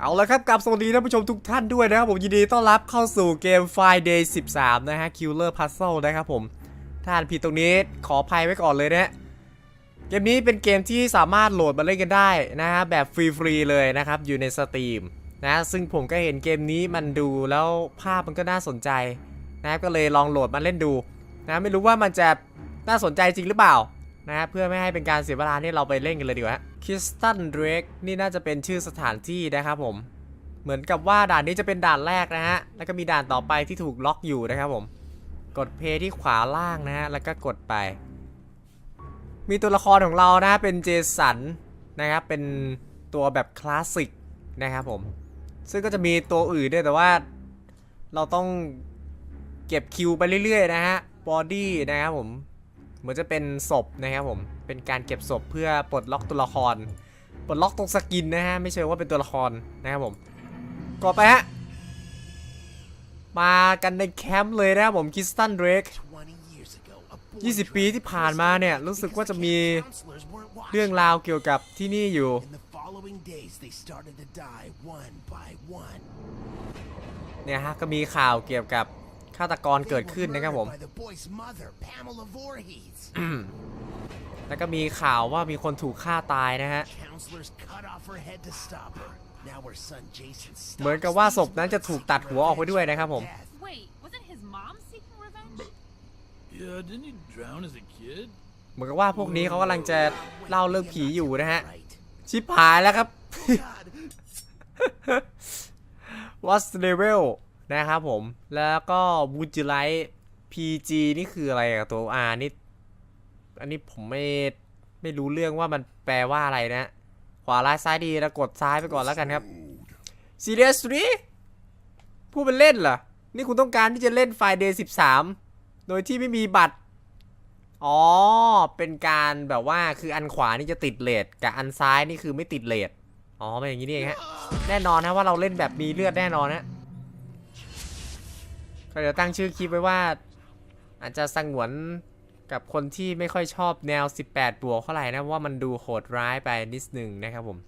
เอาละครับกับสวัสดีท่านผู้ชมทุกท่านด้วยนะครับผมยินดีต้อนรับเข้าสู่เกม Friday 13 นะฮะ Killer Puzzle นะครับผมถ้าอ่านผิดตรงนี้ขออภัยไว้ก่อนเลยนะเกมนี้เป็นเกมที่สามารถโหลดมาเล่นกันได้นะฮะแบบฟรีๆเลยนะครับ อยู่ในสตรีมนะซึ่งผมก็เห็นเกมนี้มันดูแล้วภาพมันก็น่าสนใจนะก็เลยลองโหลดมาเล่นดูนะไม่รู้ว่ามันจะน่าสนใจจริงหรือเปล่า นะฮะเพื่อไม่ให้เป็นการเสียเวลานี่เราไปเล่นกันเลยดีกว่าคิสตันเดรกนี่น่าจะเป็นชื่อสถานที่นะครับผม เหมือนกับว่าด่านนี้จะเป็นด่านแรกนะฮะ แล้วก็มีด่านต่อไปที่ถูกล็อกอยู่นะครับผม กดเพย์ที่ขวาล่างนะฮะ แล้วก็กดไป มีตัวละครของเรานะเป็นเจสันนะครับ เป็นตัวแบบคลาสสิกนะครับผม ซึ่งก็จะมีตัวอื่นด้วยแต่ว่าเราต้องเก็บคิวไปเรื่อยๆนะฮะ บอดี้นะครับผม เหมือนจะเป็นศพนะครับผม เป็นการเก็บศพเพื่อปลดล็อกตัวละคร ปลดล็อกตรงสกินนะฮะ ไม่ใช่ว่าเป็นตัวละครนะครับผมก่อไปฮะ มากันในแคมป์เลยนะครับผมคิสตันเดรก20 ปีที่ผ่านมาเนี่ย รู้สึกว่าจะมีเรื่องราวเกี่ยวกับที่นี่อยู่ เนี่ยฮะ ก็มีข่าวเกี่ยวกับ ฆาตกรเกิดขึ้นนะครับผม By the boy's mother, Pamela Voorhees. แล้วก็มีข่าวว่ามีคนถูกฆ่าตายนะฮะ Counselors cut off her head to stop her. Now her son Jason เหมือนกับว่าศพนั้นจะถูกตัดหัวออกไปด้วยนะครับผม Wait, wasn't his mom seeking revenge? Yeah, didn't he drown as a kid? เหมือนกับว่าพวกนี้เขากำลังจะเล่าเรื่องผีอยู่นะฮะ Right. ชิบหายแล้วครับ God, What's level นะครับผม แล้วก็ Would you like PG นี่คืออะไรอะตัว R นี่ อันนี้ผมไม่ไม่รู้เรื่องว่ามันแปลว่าอะไรนะ ขวาล่างซ้ายดีแล้วกดซ้ายไปก่อนแล้วกันครับ Seriously พูดเป็นเล่นเหรอ นี่คุณต้องการที่จะเล่น Friday 13โดยที่ไม่มีบัตร อ๋อ เป็นการแบบว่าคืออันขวานี่จะติดเลทกับอันซ้ายนี่คือไม่ติดเลทอ๋อเป็นอย่างนี้นี่เองฮะ แน่นอนนะว่าเราเล่นแบบมีเลือดแน่นอนนะ ก็เดี๋ยวตั้งชื่อคลิปไว้ว่า อาจจะสงวนกับคนที่ไม่ค่อยชอบแนว 18 บวกเท่าไหร่นะว่ามันดูโหดร้ายไปนิดหนึ่งนะครับผม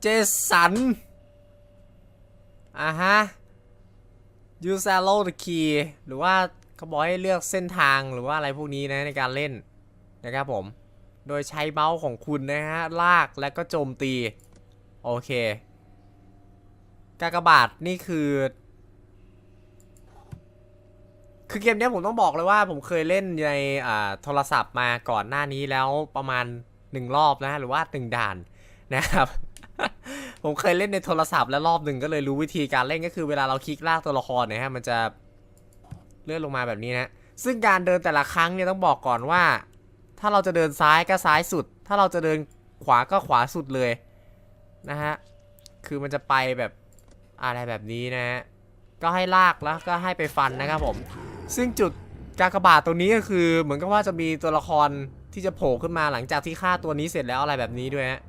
เจสันอ่าฮะ use arrow the key หรือว่าเขาบอกให้เลือกเส้นทางหรือว่าอะไรพวกนี้นะในการเล่นนะครับผม โดยใช้เมาส์ของคุณนะฮะ ลากและก็โจมตี โอเค กากบาทนี่คือ คือเกมนี้ผมต้องบอกเลยว่าผมเคยเล่นในอ่าโทรศัพท์มาก่อนหน้านี้แล้วประมาณหนึ่งรอบนะฮะหรือว่าหนึ่งด่านนะครับ ผมเคยเล่นในโทรศัพท์แล้วรอบหนึ่งก็เลยรู้วิธีการเล่นก็คือเวลาเราคลิกลากตัวละครเนี่ยฮะมันจะเลื่อนลงมาแบบนี้นะ ซึ่งการเดินแต่ละครั้งเนี่ยต้องบอกก่อนว่า ถ้าเราจะเดินซ้ายก็ซ้ายสุด ถ้าเราจะเดินขวาก็ขวาสุดเลยนะฮะ คือมันจะไปแบบอะไรแบบนี้นะฮะ ก็ให้ลากแล้วก็ให้ไปฟันนะครับผม ซึ่งจุดกากบาทตรงนี้ก็คือเหมือนกับว่าจะมีตัวละครที่จะโผล่ขึ้นมาหลังจากที่ฆ่าตัวนี้เสร็จแล้วอะไรแบบนี้ด้วยฮะ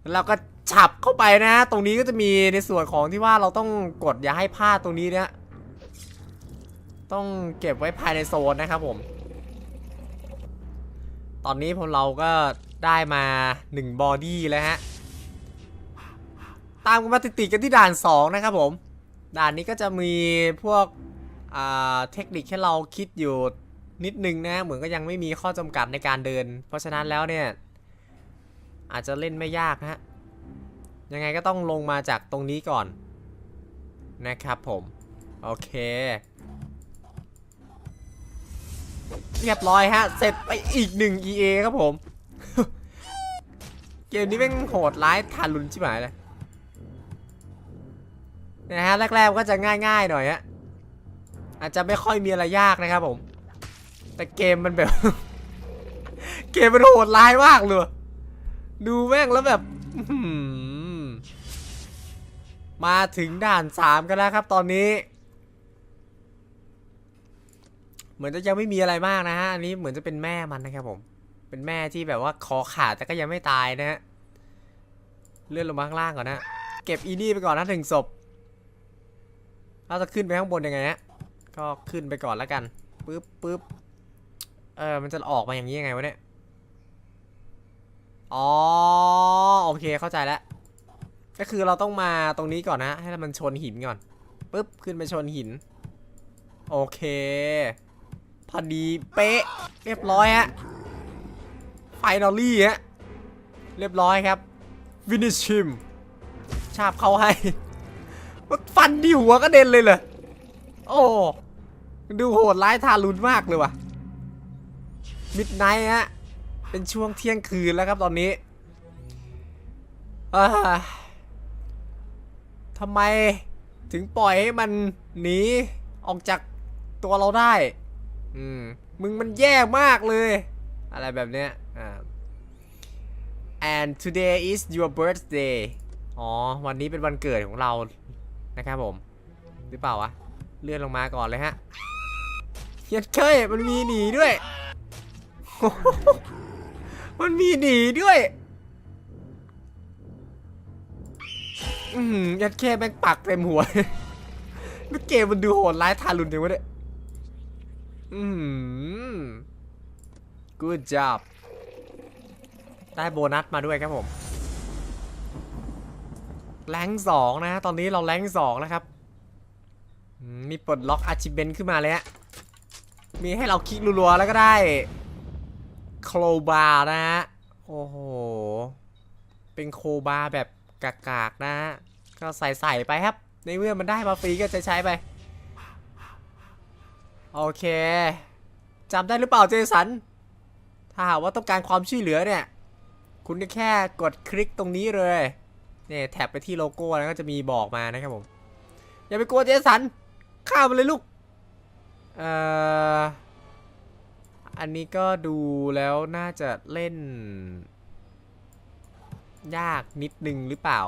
แล้วเราก็ฉับเข้าไปนะ ตรงนี้ก็จะมีในส่วนของที่ว่าเราต้องกดอย่าให้พลาดตรงนี้เนี่ยต้องเก็บไว้ภายในโซนนะครับผม ตอนนี้พวกเราก็ได้มา1บอดี้แล้วฮะ ตามกันมาติดๆกันที่ด่าน 2 นะครับผม ด่านนี้ก็จะมีพวก เทคนิคให้เราคิดอยู่นิดนึงนะเหมือนก็ยังไม่มีข้อจำกัดในการเดิน เพราะฉะนั้นแล้วเนี่ย อาจจะเล่นไม่ยากนะฮะยังไงก็ต้องลงมาจากตรงนี้ก่อน นะครับผม โอเค เรียบร้อยฮะ เสร็จไปอีกหนึ่ง EA ครับผม เกมนี้แม่งโหดร้ายทารุณชิบหายเลยนะฮะแรกๆก็จะง่ายๆหน่อยฮะ อาจจะไม่ค่อยมีอะไรยากนะครับผม แต่เกมมันแบบ เกมมันโหดร้ายมากเลย ดูแม่งแล้วแบบมาถึงด่านสามกันแล้วครับ ตอนนี้ เหมือนจะยังไม่มีอะไรมากนะฮะ อันนี้เหมือนจะเป็นแม่มันนะครับผม เป็นแม่ที่แบบว่าคอขาดแต่ก็ยังไม่ตายนะฮะ เลื่อนลงมาข้างล่างก่อนนะ เก็บอีนี่ไปก่อนนะถึงศพเราจะขึ้นไปข้างบนยังไงฮะ ก็ขึ้นไปก่อนแล้วกันปึ๊บปึ๊บเออมันจะออกมาอย่างนี้ยังไงวะเนี่ยอ๋อโอเคเข้าใจแล้วก็คือเราต้องมาตรงนี้ก่อนนะ ให้มันชนหินก่อนปุ๊บขึ้นไปชนหิน โอเคพอดีเป๊ะ เรียบร้อยฮะไฟนอลลี่ฮะเรียบร้อยครับวินิชิมชาบเข้าให้ ฟันที่หัวก็เด็นเลยเหรอโอ้ ดูโหดร้ายทารุณมากเลยว่ะมิดไนท์ฮะ เป็นช่วงเที่ยงคืนแล้วครับตอนนี้อ่าทำไมถึงปล่อยให้มันหนีออกจากตัวเราได้ อืม มึงมันแย่มากเลย อะไรแบบเนี้ย อ่า and today is your birthday อ๋อ วันนี้เป็นวันเกิดของเรา นะครับผม หรือเปล่าวะ เลื่อนลงมาก่อนเลยฮะ เฮียเคยมันมีหนีด้วย มันมีหนีด้วยอืมยัดแค่แม่งปักเต็มหัวเมื่อเกมมันดูโหดร้ายทารุณจังวะเนี่ยอืม good job ได้โบนัสมาด้วยครับผม แรงสองนะ ตอนนี้เราแรงสองนะครับมมีปลดล็อกอาชิเบนขึ้นมาเลยฮะ มีให้เราคลิกรัวๆแล้วก็ได้โคลบาร์นะฮะ โอ้โห เป็นโคบาร์แบบกากๆนะฮะ ก็ใส่ๆไปครับ ในเมื่อมันได้มาฟรีก็จะใช้ไป โอเคจำได้หรือเปล่าเจสัน ถ้าหากว่าต้องการความช่วยเหลือเนี่ย คุณก็แค่กดคลิกตรงนี้เลย เนี่ยแท็บไปที่โลโก้แล้วก็จะมีบอกมานะครับผม อย่าไปกลัวเจสัน ข้ามมันเลยลูก เอ่ออันนี้ก็ดูแล้วน่าจะเล่น ยากนิดนึงหรือเปล่า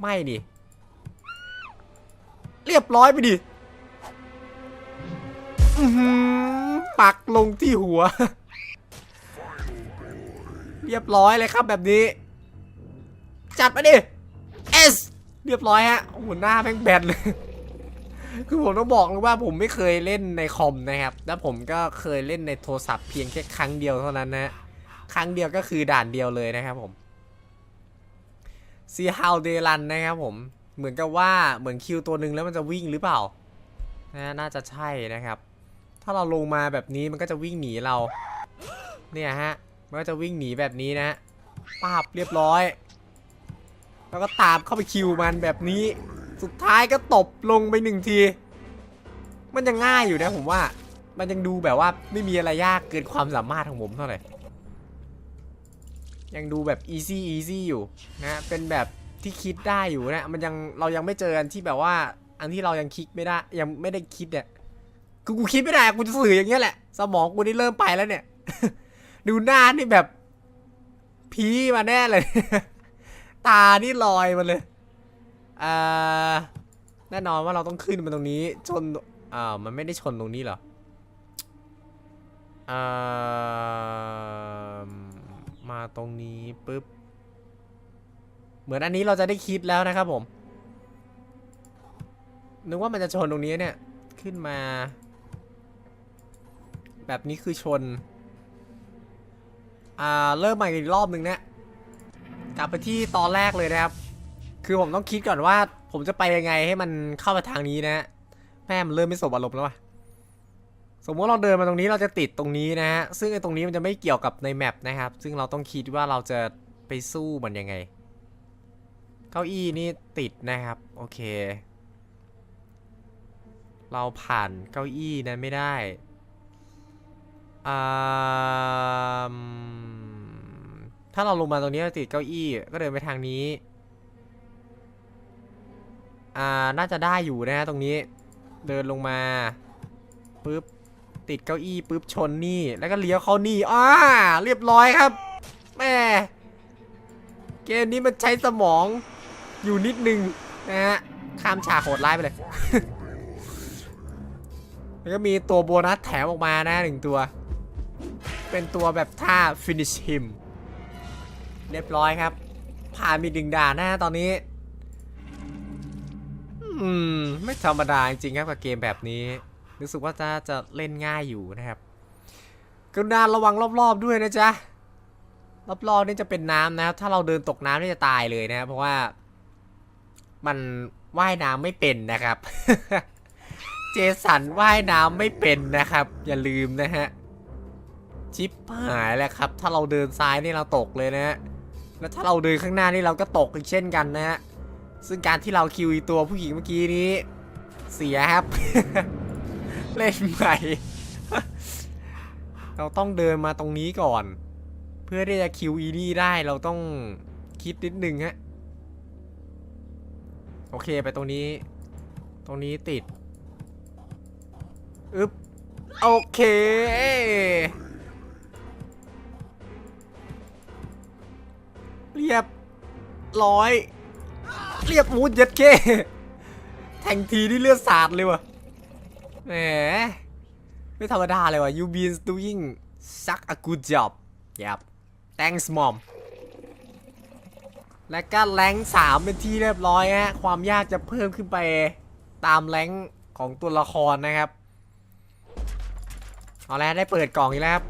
ไม่ดิเรียบร้อยไปดิปักลงที่หัว เรียบร้อยเลยครับแบบนี้ จัดมาดิ S เรียบร้อยฮะหัวหน้าแม่งแบนเลย คือผมต้องบอกเลยว่าผมไม่เคยเล่นในคอมนะครับ แล้วผมก็เคยเล่นในโทรศัพท์เพียงแค่ครั้งเดียวเท่านั้นนะครั้งเดียวก็คือด่านเดียวเลยนะครับผม See how they run นะครับผม เหมือนกับว่าเหมือนคิวตัวหนึ่งแล้วมันจะวิ่งหรือเปล่านะน่าจะใช่นะครับ ถ้าเราลงมาแบบนี้มันก็จะวิ่งหนีเรา เนี่ยฮะ มันก็จะวิ่งหนีแบบนี้นะปาบเรียบร้อย แล้วก็ตามเข้าไปคิวมันแบบนี้ สุดท้ายก็ตบลงไปหนึ่งที มันยังง่ายอยู่นะผมว่า มันยังดูแบบว่าไม่มีอะไรยากเกินความสามารถของผมเท่าไหร่ ยังดูแบบ easy easy อยู่นะ เป็นแบบที่คิดได้อยู่นะ มันยังเรายังไม่เจออันที่แบบว่า อันที่เรายังคิดไม่ได้ ยังไม่ได้คิดเนี่ยคือกูคิดไม่ได้ กูจะสื่ออย่างเงี้ยแหละ สมองกูนี่เริ่มไปแล้วเนี่ย ดูหน้านี่แบบ พีมาแน่เลย ตานี่ลอยมาเลย อ่าแน่นอนว่าเราต้องขึ้นมาตรงนี้ ชนอ่ามันไม่ได้ชนตรงนี้เหรออ่ามาตรงนี้ปุ๊บเหมือนอันนี้เราจะได้คิดแล้วนะครับผมนึกว่ามันจะชนตรงนี้เนี่ยขึ้นมา แบบนี้คือชน อ่า เริ่มใหม่อีกรอบหนึ่งเนี่ยกลับไปที่ตอนแรกเลยนะครับ คือผมต้องคิดก่อนว่า ผมจะไปยังไงให้มันเข้ามาทางนี้นะฮะแม่มันเริ่มไม่สบอารมณ์แล้วว่ะสมมติเราเดินมาตรงนี้เราจะติดตรงนี้นะฮะซึ่งไอ้ตรงนี้มันจะไม่เกี่ยวกับในแมปนะครับ ซึ่งเราต้องคิดว่าเราจะไปสู้มันยังไง เก้าอี้นี่ติดนะครับ โอเค เราผ่านเก้าอี้นั้นไม่ได้อ่าถ้าเราลงมาตรงนี้ติดเก้าอี้ก็เดินไปทางนี้ อ่าน่าจะได้อยู่นะฮะตรงนี้ เดินลงมาปุ๊บติดเก้าอี้ปุ๊บชนนี่ แล้วก็เลี้ยวเข้านี่อ่าเรียบร้อยครับแม่เกมนี้มันใช้สมองอยู่นิดนึงนะฮะข้ามฉากโหดร้ายไปเลย แล้วก็มีตัวโบนัสแถมออกมานะหนึ่งตัว เป็นตัวแบบท่า finish him เรียบร้อยครับ ผ่านมีดึงด่านนะตอนนี้ อืม ไม่ธรรมดาจริงครับกับเกมแบบนี้ รู้สึกว่าจะจะเล่นง่ายอยู่นะครับกรุณาระวังรอบๆด้วยนะจ๊ะ รอบๆนี่จะเป็นน้ำนะครับ ถ้าเราเดินตกน้ำนี่จะตายเลยนะครับเพราะว่า มันว่ายน้ำไม่เป็นนะครับ เจสันว่ายน้ำไม่เป็นนะครับ อย่าลืมนะฮะชิปหายแล้วครับ ถ้าเราเดินซ้ายนี่เราตกเลยนะฮะแล้วถ้าเราเดินข้างหน้านี่เราก็ตกอีกเช่นกันนะฮะ ซึ่งการที่เราคิวตัวผู้หญิงเมื่อกี้นี้ เสียครับ เล่นใหม่ เราต้องเดินมาตรงนี้ก่อน เพื่อที่จะคิวอีนี่ได้เราต้องคิดนิดนึงฮะ โอเคไปตรงนี้ ตรงนี้ติดอึ๊บโอเคเรียบร้อย เรียบมูดเย็ดเคแทงทีนี่เลือดสาดเลยวะแหมไม่ธรรมดาเลยวะ you been doing such a good job ยับ thanks mom และก็แรงสามเป็นที่เรียบร้อยฮะ ความยากจะเพิ่มขึ้นไปตามแรงของตัวละครนะครับ เอาแล้วได้เปิดกล่องอีกแล้วครับ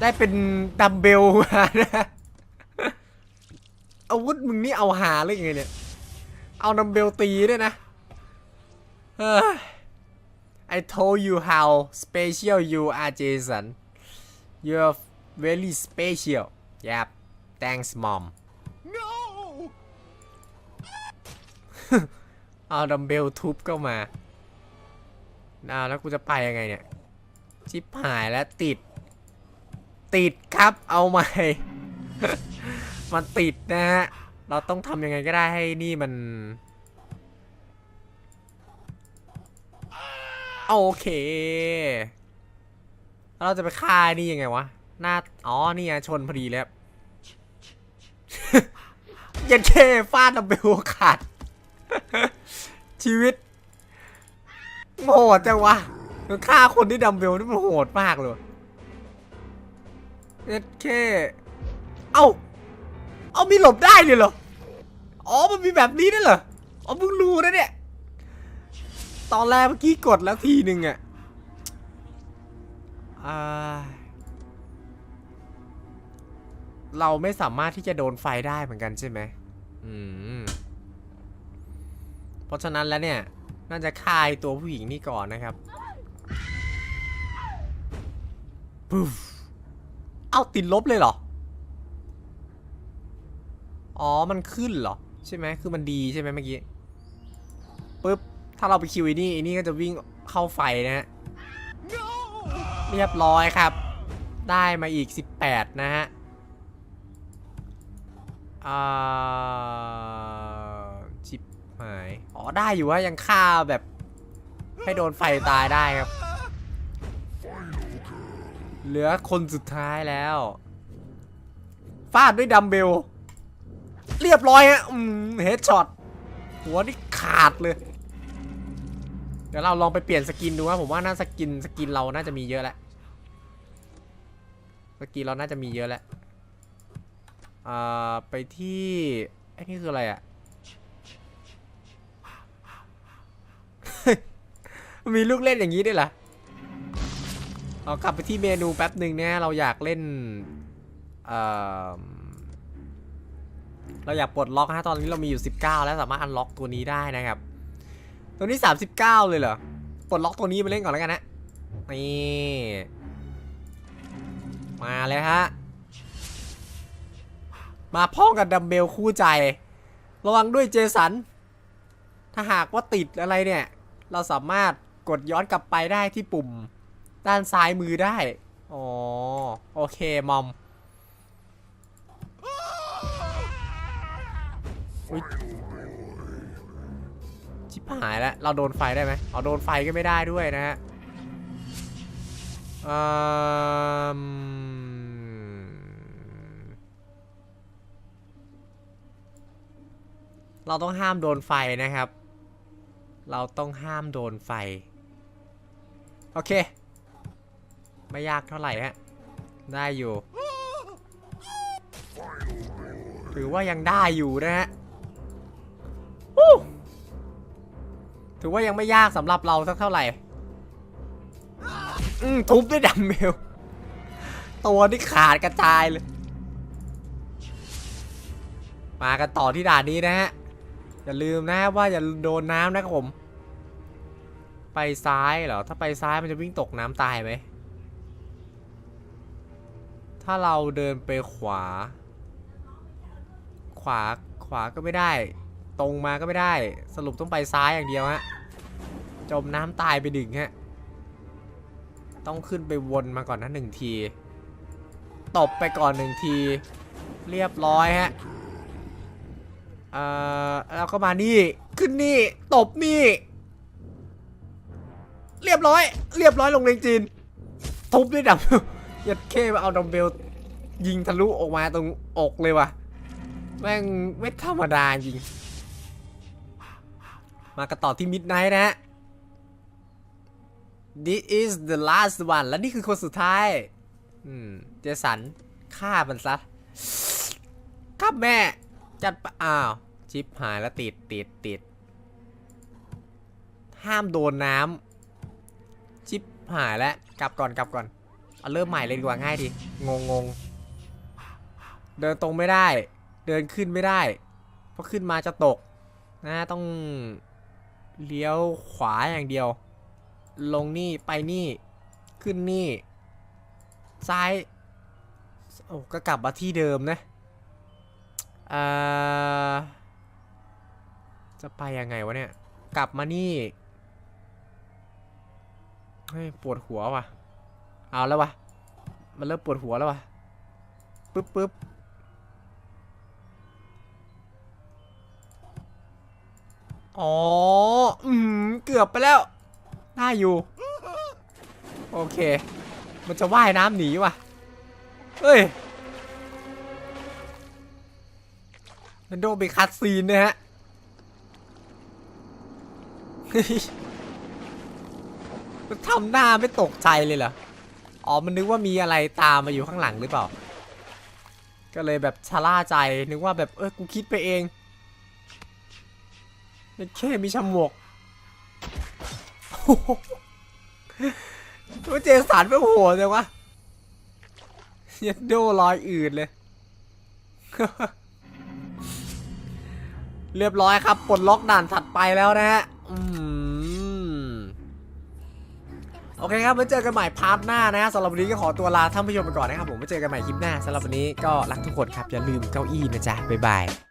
ได้เป็นดัมเบลมานะอาวุธมึงนี่เอาหาเลยไงเนี่ย เอาดัมเบลตีด้วยนะเฮ้ย I told you how special you are Jason you're very special yep thanks mom No! เอาดัมเบลทุบก็มาอ่าแล้วกูจะไปยังไงเนี่ยชิบหายแล้วติด ติดครับเอาใหม่ มันติดนะฮะ เราต้องทำยังไงก็ได้ให้นี่มัน โอเคแล้วเราจะไปฆ่านี่ยังไงวะ หน้า อ๋อ นี่ไงชนพอดีเลยครับยันเคฟาดดัมเบลขาด ชีวิต โหดจังวะมันฆ่าคนที่ดัมเบลนี่มันโหดมากเลยเยันเค เอ้า เอามีหลบได้เลยเหรอ อ๋อ มันมีแบบนี้ด้วยเหรอ อ๋อเพิ่งรู้นะเนี่ย ตอนแรกเมื่อกี้กดแล้วทีหนึ่งอะเราไม่สามารถที่จะโดนไฟได้เหมือนกันใช่ไหมอืม เพราะฉะนั้นแล้วเนี่ย น่าจะฆ่าไอ้ตัวผู้หญิงนี่ก่อนนะครับปุ๊บเอาติดลบเลยเหรอ อ๋อ มันขึ้นเหรอ ใช่ไหมคือมันดีใช่ไหมเมื่อกี้ปุ๊บ ถ้าเราไปคิวไอ้นี่ไอ้นี่ก็จะวิ่งเข้าไฟนะฮะ เรียบร้อยครับ ได้มาอีก 18 นะฮะอ่าชิปหาย อ๋อ ได้อยู่ว่ายังฆ่าแบบ ให้โดนไฟตายได้ครับ เหลือคนสุดท้ายแล้ว ฟาดด้วยดัมเบล เรียบร้อยฮะอืมเฮดช็อตหัวนี่ขาดเลย เดี๋ยวเราลองไปเปลี่ยนสกินดูว่าผมว่าน่าสกินสกินเราน่าจะมีเยอะแล้วสกินเราน่าจะมีเยอะแล้วอ่าไปที่ไอ้นี่คืออะไรอะมีลูกเล่นอย่างนี้ด้วยเหรอเอากลับไปที่เมนูแป๊บหนึ่งเนี่ยเราอยากเล่นอ่อ เราอยากปลดล็อกนะตอนนี้เรามีอยู่ 19 แล้วสามารถอันล็อกตัวนี้ได้นะครับ ตัวนี้ 39 เลยเหรอ ปลดล็อกตัวนี้ไปเล่นก่อนแล้วกันนะ นี่ มาเลยฮะ มาพ้องกับดัมเบลคู่ใจ ระวังด้วยเจสัน ถ้าหากว่าติดอะไรเนี่ย เราสามารถกดย้อนกลับไปได้ที่ปุ่ม ด้านซ้ายมือได้ อ๋อ โอเค มอม อุ๊ยชิบหายแล้ว เราโดนไฟได้ไหมอ๋อโดนไฟก็ไม่ได้ด้วยนะฮะเอิ่มเราต้องห้ามโดนไฟนะครับ เราต้องห้ามโดนไฟ โอเค ไม่ยากเท่าไหร่ฮะ ได้อยู่ ถือว่ายังได้อยู่นะฮะ ถือว่ายังไม่ยากสำหรับเราสักเท่าไหร่อืมทุบด้วยดัมเบลตัวนี่ขาดกระจายเลย มากันต่อที่ด่านนี้นะฮะ อย่าลืมนะว่าอย่าโดนน้ำนะครับผม ไปซ้ายเหรอ ถ้าไปซ้ายมันจะวิ่งตกน้ำตายไหม ถ้าเราเดินไปขวา ขวาขวาก็ไม่ได้ ตรงมาก็ไม่ได้ สรุปต้องไปซ้ายอย่างเดียวฮะ จมน้ำตายไปดึงฮะ ต้องขึ้นไปวนมาก่อนนะหนึ่งที ตบไปก่อนหนึ่งที เรียบร้อยฮะ เอ่อแล้วก็มานี่ ขึ้นนี่ ตบนี่ เรียบร้อย เรียบร้อยลงเลงจีน ทุบด้วยดับยัดเข้มาเอาดัมเบลยิงทะลุออกมาตรงอกเลยว่ะ แม่งไม่ธรรมดาจริง มากันต่อที่มิดไนท์นะฮะ This is the last one และนี่คือคนสุดท้าย อืม เจสันฆ่ามันซะครับแม่ จัดปะอ้าว ชิปหายแล้วติดติดติด ห้ามโดนน้ำชิปหายแล้ว กลับก่อนกลับก่อน เอาเริ่มใหม่เลยดีกว่าง่ายดี งงงเดินตรงไม่ได้ เดินขึ้นไม่ได้ เพราะขึ้นมาจะตก นะต้อง เลี้ยวขวาอย่างเดียว ลงนี่ไปนี่ขึ้นนี่ ซ้าย โอ้ก็กลับมาที่เดิมนะอ่อจะไปยังไงวะเนี่ย กลับมานี่เฮ้ยปวดหัวว่ะ เอาแล้ววะ มันเริ่มปวดหัวแล้ววะปึ๊บปึ๊บ อ๋อ อืมเกือบไปแล้วได้อยู่ โอเค มันจะว่ายน้ำหนีว่ะ เฮ้ยมันโดนไปคัดซีนนะฮะเฮ้ยมันทำหน้าไม่ตกใจเลยเหรอ อ๋อ มันนึกว่ามีอะไรตามมาอยู่ข้างหลังหรือเปล่า ก็เลยแบบชะล่าใจ นึกว่าแบบเออกูคิดไปเอง เป็นแค่มีฉมวกโอ้โหตัวเจสันไม่โหดเลยวะยัดโดลอยอื่นเลย เรียบร้อยครับปลดล็อกด่านถัดไปแล้วนะฮะโอเคครับไว้เจอกันใหม่พาร์ทหน้านะฮะสำหรับวันนี้ก็ขอตัวลาท่านผู้ชมไปก่อนนะครับผมไว้เจอกันใหม่คลิปหน้าสำหรับวันนี้ก็รักทุกคนครับอย่าลืมเก้าอี้นะจ๊ะบ๊ายบาย